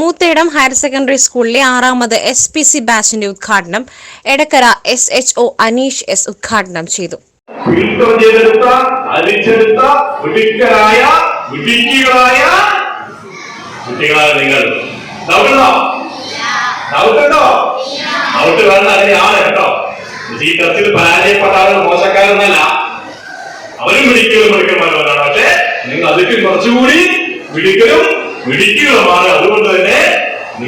പുത്തയിടം higher secondary സ്കൂളിലെ ആറാമത് S P C ബാച്ചിന്റെ ഉദ്ഘാടനം Edakkara S H O Aneesh S ഉദ്ഘാടനം ചെയ്തു. ഫിൽട്ടർ നിങ്ങൾ. കേട്ടോ. ഈ അവരും മിടിക്കലും നിങ്ങൾ അതിൽ കുറച്ചുകൂടി മിടുക്കലും മിടുക്കികളുമാണ്. അതുകൊണ്ട്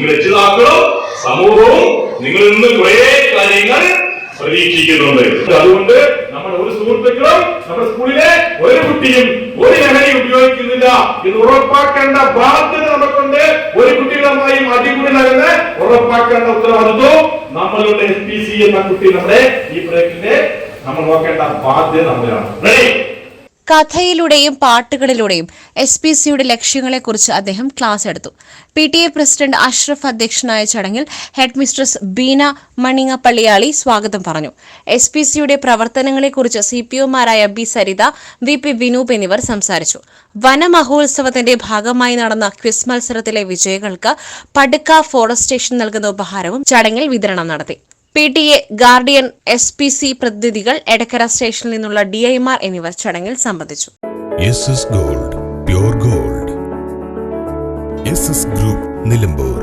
നിങ്ങൾ രക്ഷിതാക്കളും സമൂഹവും നിങ്ങളിൽ നിന്ന് കുറെ കാര്യങ്ങൾ പ്രതീക്ഷിക്കുന്നുണ്ട്. അതുകൊണ്ട് നമ്മൾ ഒരു സുഹൃത്തുക്കളും നമ്മുടെ സ്കൂളിലെ ഒരു കുട്ടിയും ഒരു ലഹരി ഉപയോഗിക്കുന്നില്ല ഇത് ഉറപ്പാക്കേണ്ട ബാധ്യത നമുക്കുണ്ട്. ഒരു കുട്ടികളുമായും അടികൂടിനകന്ന് ഉറപ്പാക്കേണ്ട ഉത്തരവാദിത്വം നമ്മളുടെ എസ് പി സി എന്ന കുട്ടി നമ്മുടെ ഈ പ്രൊജക്ടിന്റെ നമ്മൾ നോക്കേണ്ട ബാധ്യത നമ്മളാണ് റെഡി കഥയിലൂടെയും പാട്ടുകളിലൂടെയും എസ് പി സിയുടെ ലക്ഷ്യങ്ങളെക്കുറിച്ച് അദ്ദേഹം ക്ലാസ് എടുത്തു. P T A president Ashraf അധ്യക്ഷനായ ചടങ്ങിൽ ഹെഡ് മിസ്ട്രസ് ബീന മണിങ്ങപ്പള്ളിയാളി സ്വാഗതം പറഞ്ഞു. എസ് പി സിയുടെ പ്രവർത്തനങ്ങളെക്കുറിച്ച് C P ഒമാരായ B Saritha V P Vinoop എന്നിവർ സംസാരിച്ചു. വനമഹോത്സവത്തിന്റെ ഭാഗമായി നടന്ന ക്വിസ് മത്സരത്തിലെ വിജയികൾക്ക് പടുക്ക ഫോറസ്റ്റ് സ്റ്റേഷൻ നൽകുന്ന ഉപഹാരവും ചടങ്ങിൽ വിതരണം നടത്തി. P T A guardian S P C പ്രതിനിധികൾ എടക്കര സ്റ്റേഷനിൽ നിന്നുള്ള ഡി ഐമാർ എന്നിവർ ചടങ്ങിൽ സംബന്ധിച്ചു. Gold group Nilambur.